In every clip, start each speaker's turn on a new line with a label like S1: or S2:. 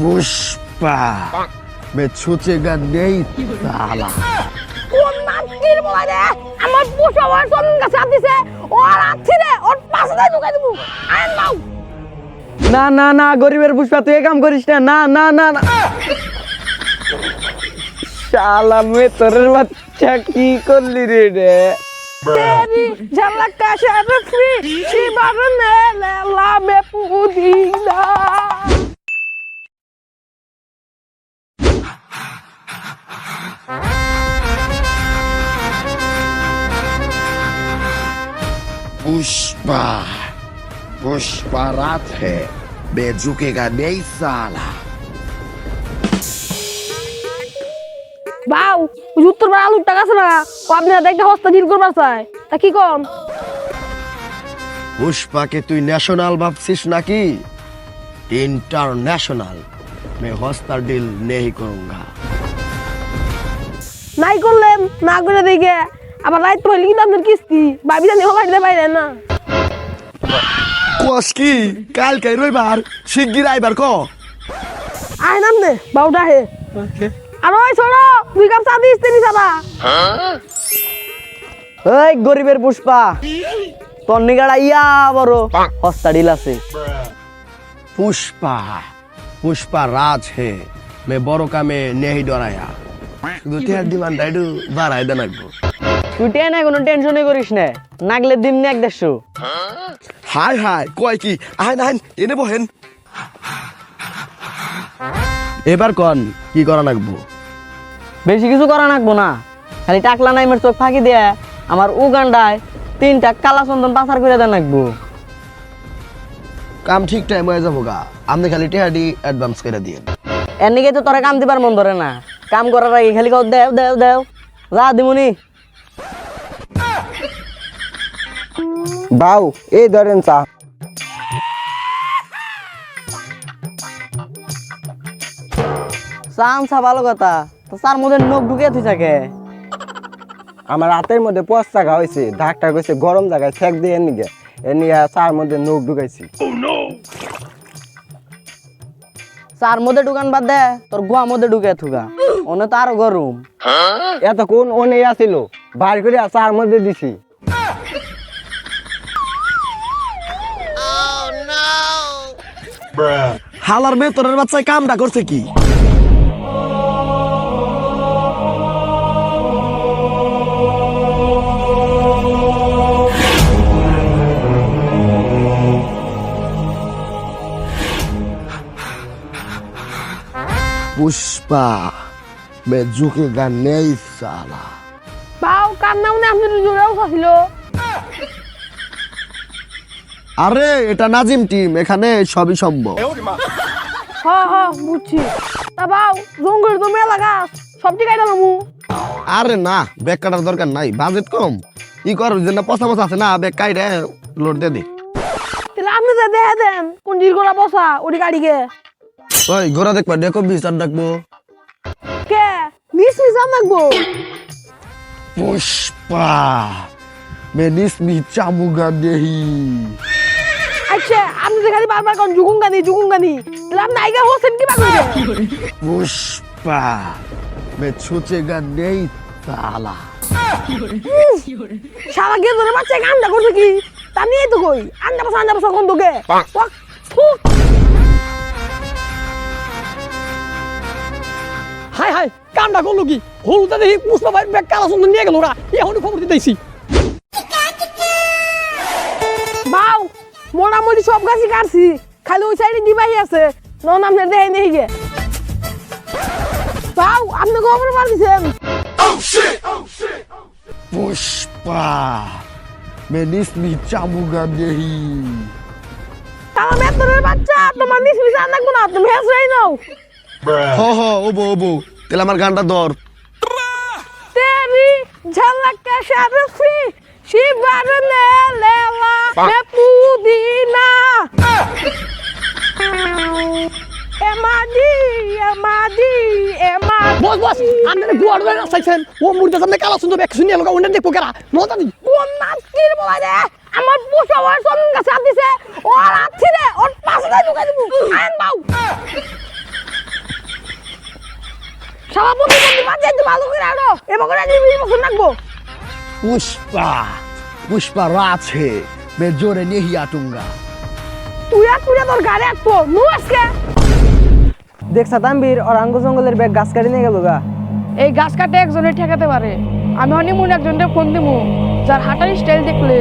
S1: পুষ্পা মে ছুচে গান নেই তালা।
S2: কোন মাগির বলে আমার পুষ্পা ওর সঙ্গে গাছে হাত দিছে। ওর হাত ছিঁড়ে ওর পাশে দিয়ে ঢুকাই দেব। আয়ন নাও।
S3: না না না গরিবের পুষ্পা তুই কাম করিস না। না না না শালা মে তোর বাচ্চা কি করলি রে রে?
S2: Baby, ya la casa de fri, si May a la me
S1: Pushpa Pushpa रात है मैं झुकेगा नहीं साला
S2: বাউ ওই উত্তর পাড়া আলুর টাকা আছে না ও আপনি হাতে একটা হস্তা ডিল করবার চাই তা কি কম
S1: पुष्पा के তুই ন্যাশনাল ভাবছিস নাকি इंटरनेशनल मैं हॉस्ता डील नहीं करूंगा
S2: নাই করলেন না করে দেখে আবার রাইত পড়লি কিন্তু আপনার কিস্তি। ভাবি জানি হোক না পারে না।
S1: কস কি? কালকে রইবার শিগগির আইবার ক?
S2: আয় নাম নে বাউটা হে আর ওই ছোড়ো তুই কাপ চা দিস তিনি সাবা
S3: ওই গরিবের পুষ্পা তোর ইয়া বড় হস্তা ডিল আছে।
S1: পুষ্পা পুষ্পা রাজ হে মে বড় কামে নেহি ডরায়া। শুধু টিয়ার ডিমান্ড আইডু বাড়াই দেন
S3: তুই টেন না কোনো টেনশনই করিস না। নাগলে দিন এক দেড়শো।
S1: হাই হাই কয় কি? আহেন আহেন এনে বহেন। এবার কন কি করা লাগবো?
S3: বেশি কিছু করা নাকবো না। খালি টাকলা নাইমের চোখ ফাঁকি দিয়ে আমার উগান্ডায় তিনটা কালা চন্দন পাচার করে দেন লাগবো।
S1: কাম ঠিক টাইম হয়ে যাব গা। আপনি খালি টিয়াডি অ্যাডভান্স করে দিয়ে
S3: এর নিকে তো তোরা কাম দিবার মন ধরে না। কাম করার আগে খালি দেও দেও দেও। যা দিমুনি।
S4: বাউ এই ধরেন চা।
S3: চান্সা ভালো কথা। তো তার মধ্যে নখ ঢুকে তুই থাকে।
S4: আমার হাতের মধ্যে পস্তা ঘা হয়েছে ডাক্তার কইছে গরম জায়গায় সেক দিয়ে নিগে এ নিয়ে চার মধ্যে নখ ঢুকাইছি।
S3: চার মধ্যে ঢুকান বাদ দে তোর গুয়া মধ্যে ঢুকে থুকা ওনে তো আরও গরম।
S4: এতক্ষণ ও নেই আসিল বার করে চার মধ্যে দিছি।
S1: হালার বেতনের বাচ্চায় কামটা করছে কি? পুষ্পা বেজুকে গানে সালা।
S2: বাউ কান্না না আমি জোরেও ছিল
S1: আরে এটা নাজিম টিম এখানে সবই সম্ভব।
S2: হ্যাঁ হ্যাঁ বুঝছি। তা বাউ জঙ্গল তো মেলা গাছ সব ঠিক আইডা লামু
S1: আরে না ব্যাগ কাটার দরকার নাই বাজেট কম। ই কর যে না পচা পচা আছে না ব্যাগ কাইরে লোড দে দে।
S2: তাহলে আপনি যা দেখা দেন কোন জির গোড়া পচা ওই গাড়িকে
S1: ওই গোড়া দেখবা দেখো বিশ আর ডাকবো।
S2: কে? মিস মিস আর
S1: ডাকবো। পুষ্পা মেনিস মি চামুগা
S2: দেহি। আপনি খালি বারবার কোন জুগুং গানি জুগুং গানি তাহলে আপনি আইগা হোসেন কি বাকি
S1: পুষ্পা মে ছুচেগা নেই তালা।
S2: সারা গিয়ে ধরে বাচ্চা আন্দা করছে কি? তা নিয়ে তো কই? আন্দা পাশা আন্দা পাশা কোন তোকে।
S5: হাই হাই কান্দা করল কি? হলুদা দেখি পুষ্পা ভাই কালা সুন্দর নিয়ে গেল ওরা। এখন খবর দিতেছি।
S2: মোটামুটি সব গাছই কাটছি খালি ওই সাইডে ডিবাই আছে। নন আপনার দেখেন দেখে আপনি খবর পাঠিয়েছেন? পুষ্পা মেনিস বাচ্চা তোমার নিস মিশা থাকব না তুমি হেসরাই নাও।
S1: হো হো ওবো ওবো তাহলে আমার গানটা ধর।
S2: তেরি ঝালাকা ফ্রি শিবার লেলা রে পুদিনা। এমাদি এমাদি এমা
S5: বস বস আপনারা গুয়ার ধরে নাচাইছেন ও মুর্দা সামনে কালা সুন্দর ব্যাগ শুনিয়ে লোক ওটা দেখব কেরা মজা দি
S2: কোন নাচ কি বলা রে আমার পোষা ওর সন গাছে হাত দিছে। ও আর আছি রে ওর পাশে যাই ঢুকে দিব। আইন বাউ। সভাপতি বন্ধু বাদ যাই তো ভালো করে আনো। এবার করে দিবি বসুন রাখব
S1: পুষ্পা পুষ্পা রাছে হে মে জোরে নেহিয়া টুঙ্গা
S2: তুই আর পুরা তোর গাড়ি আটপো নু আজকে
S3: দেখ সাতাম্বির ওর আঙ্গ জঙ্গলের ব্যাগ গাছ কাটি নিয়ে গেল গা।
S2: এই গাছ কাটে একজনে ঠেকাতে পারে। আমি অনেক মনে একজনকে ফোন দিমু যার হাঁটার স্টাইল দেখলে।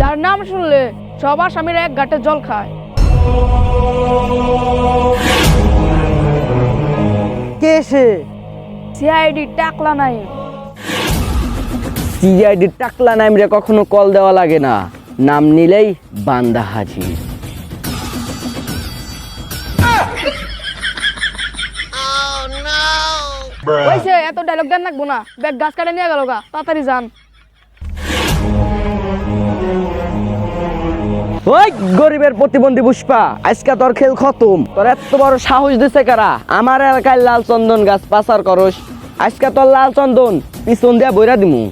S2: যার নাম শুনলে সবার স্বামীরা এক গাটে জল খায়।
S3: কে সে?
S2: সিআইডি টাকলা নাই।
S3: সিআইডি টাকলা নাই রে কখনো কল দেওয়া লাগে না। নাম নিলেই বান্দা হাজির
S2: ওইছে এত ডায়লগ দেন লাগবো না। ব্যাগ গাছ কাটে নিয়ে গেল গা তাড়াতাড়ি যান।
S3: ওই গরিবের প্রতিবন্ধী পুষ্পা আজকে তোর খেল খতম। তোর এত বড় সাহস দিছে কারা? আমার এলাকায় লাল চন্দন গাছ পাচার করস। আজকে তোর লাল চন্দন পিছন দিয়া বইরা দিমু।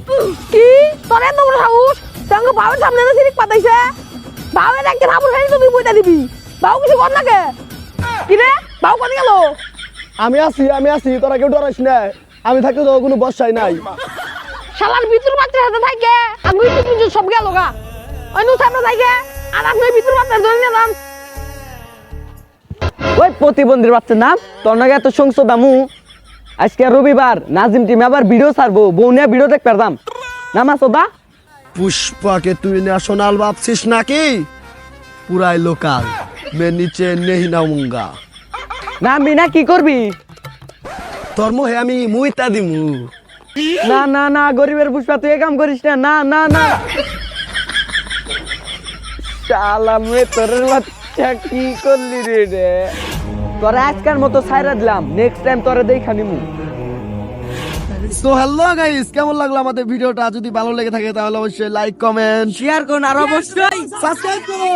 S2: কি? তোর এত বড় সাহস? সঙ্গে বাবার সামনে তো সিরিক পাতাইছে? বাবার একটা সাবুর খাই তুই বইটা দিবি। বাবু কিছু কর না কে? কি রে? বাবু কোন গেল?
S1: আমি আছি আমি আছি তোরা কেউ ডরাইস না। আমি থাকতে তো কোনো বসাই নাই।
S2: শালার ভিতর বাচ্চার হাতে থাকে। আমি তো সব গেল গা। অন্য সামনে থাকে। আর আপনি ভিতর বাচ্চার ধরে নিলাম।
S3: ওই প্রতিবন্ধীর বাচ্চা নাম? তোর নাকি এত সংসদ দামু আজকে রবিবার নাজিম টিম আবার ভিডিও ছাড়বো। বৌনিয়া ভিডিও দেখ পারতাম নামা সোদা?
S1: পুষ্পাকে তুই ন্যাশনাল ভাবছিস নাকি? পুরাই লোকাল। মে নিচে নেহি নামুঙ্গা।
S3: নামবি না কি করবি?
S1: তোর মোহে আমি মুইতা দিমু।
S3: না না না গরিবের পুষ্পা তুই এ কাম করিস না। না না না। শালা মে তোর বাচ্চা কি করলি রে রে? তোরা আজকের মতো সাইরা দিলাম নেক্সট টাইম তোরে দেখা নিমু।
S1: তো হ্যালো গাইস কেমন লাগল আমাদের ভিডিওটা? যদি ভালো লেগে থাকে তাহলে অবশ্যই লাইক কমেন্ট
S3: শেয়ার করুন আর অবশ্যই
S1: সাবস্ক্রাইব করো